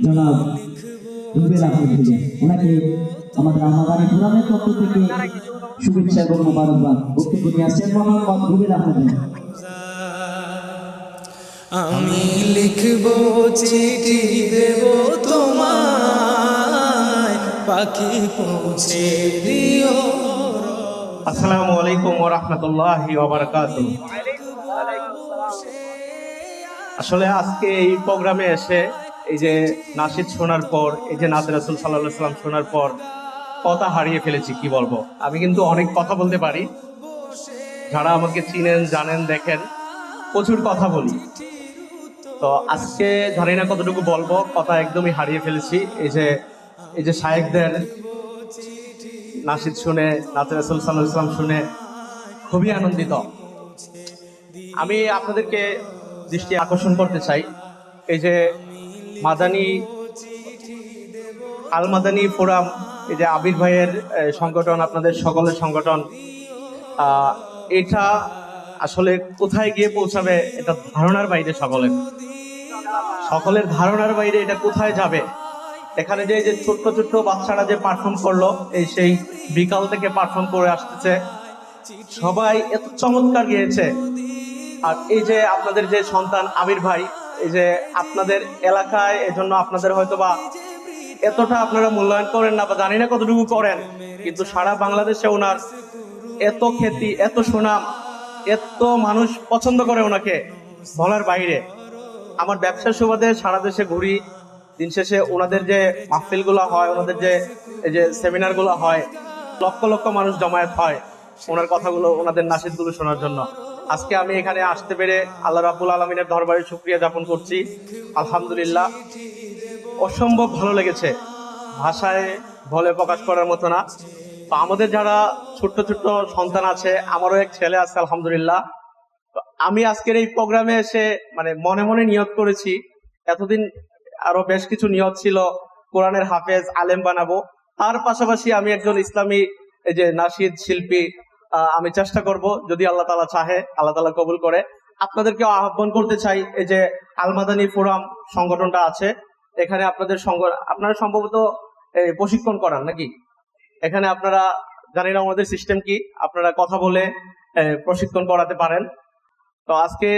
জনাব রুবেল আহমেদ ওনাকে আমাদের পক্ষ থেকে শুভেচ্ছা এবং মোবারকবাদ বক্তব্য নিয়ে আসছেন মোহাম্মদ রুবেল আহমেদ আমি লিখব চিঠি দেব তোমায় পাখি পৌঁছে দিও আসসালামু আলাইকুম ওয়া রাহমাতুল্লাহি ওয়া বারাকাতুহু। আসলে আজকে এই প্রোগ্রামে এসে এই যে নাসিদ শোনার পর, এই যে নাত রাসূল আলাইহি সাল্লাম শোনার পর, কথা হারিয়ে ফেলেছি, কি বলব? আমি কিন্তু অনেক কথা বলতে পারি। যারা আমাকে চিনেন, জানেন, দেখেন, প্রচুর কথা বলি। তো আজকে জানি না কতটুকু বলব, কথা একদমই হারিয়ে ফেলেছি। এই যে এই যে শায়েকদের নাসিদ শুনে নাতে রাসুল সাল্লাহ শুনে খুবই আনন্দিত। আমি আপনাদেরকে দৃষ্টি আকর্ষণ করতে চাই। এই যে মাদানী আল মাদানী ফোরাম, এই যে আবির ভাইয়ের সংগঠন, আপনাদের সকলের সংগঠন এটা আসলে কোথায় গিয়ে পৌঁছাবে এটা ধারণার বাইরে সকলের। সকলের ধারণার বাইরে এটা কোথায় যাবে? এখানে যে যে ছোট্ট ছোট্ট বাচ্চারা যে পারফর্ম করল, এই সেই বিকাল থেকে পারফর্ম করে আসতেছে। সবাই এত চমৎকার গিয়েছে। আর এই যে আপনাদের যে সন্তান আমির ভাই এই যে আপনাদের এলাকায় এজন্য আপনাদের হয়তো বা এতটা আপনারা মূল্যায়ন করেন না বা জানি না কতটুকু করেন, কিন্তু সারা বাংলাদেশে ওনার এত খ্যাতি, এত সুনাম, এত মানুষ পছন্দ করে ওনাকে বলার বাইরে। আমার ব্যবসার সুবাদে সারা দেশে ঘুরি, দিন শেষে ওনাদের যে মাহফিলগুলো হয়, ওনাদের যে, এই যে সেমিনারগুলো হয়, লক্ষ লক্ষ মানুষ জমায়েত হয় ওনার কথাগুলো, ওনাদের নাসিদগুলো শোনার জন্য। আজকে আমি এখানে আসতে পেরে আল্লাহ রাবুল আলমিনের দরবারে শুক্রিয়া যাপন করছি। আলহামদুলিল্লাহ। অসম্ভব ভালো লেগেছে। ভাষায় বলে প্রকাশ করার মতো না। তো আমাদের যারা ছোট্ট ছোট্ট সন্তান আছে, আমারও এক ছেলে আছে, আলহামদুলিল্লাহ। আমি আজকের এই প্রোগ্রামে এসে মানে মনে মনে নিয়ত করেছি। এতদিন আরও বেশ কিছু নিয়ত ছিল। কোরআনের হাফেজ, আলেম বানাবো। তার পাশাপাশি আমি একজন ইসলামী, এই যে নাসিদ শিল্পী আমি চেষ্টা করব, যদি আল্লাহ তালা চাহে, আল্লাহ তালা কবুল করে। আপনাদেরকে আহ্বান করতে চাই, এই যে আলমাদানি ফোরাম সংগঠনটা আছে, এখানে আপনাদের আপনারা সম্ভবত প্রশিক্ষণ করান নাকি? এখানে আপনারা জানি না আমাদের সিস্টেম কি, আপনারা কথা বলে প্রশিক্ষণ করাতে পারেন। তো আজকে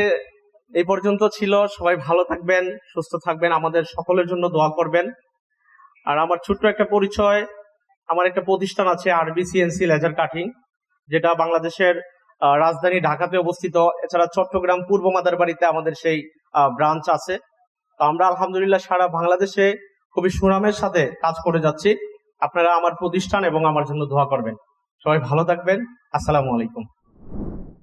এই পর্যন্ত ছিল, সবাই ভালো থাকবেন, সুস্থ থাকবেন, আমাদের সকলের জন্য দোয়া করবেন। আর আমার ছোট্ট একটা পরিচয়, আমার একটা প্রতিষ্ঠান আছে আরবি সিএনসি লেজার কাটিং। যেটা বাংলাদেশের রাজধানী ঢাকাতে অবস্থিত। এছাড়া চট্টগ্রাম পূর্ব মাদারবাড়িতে আমাদের সেই ব্রাঞ্চ আছে। তো আমরা আলহামদুলিল্লাহ সারা বাংলাদেশে খুবই সুনামের সাথে কাজ করে যাচ্ছি। আপনারা আমার প্রতিষ্ঠান এবং আমার জন্য দোয়া করবেন। সবাই ভালো থাকবেন। আসসালামু আলাইকুম।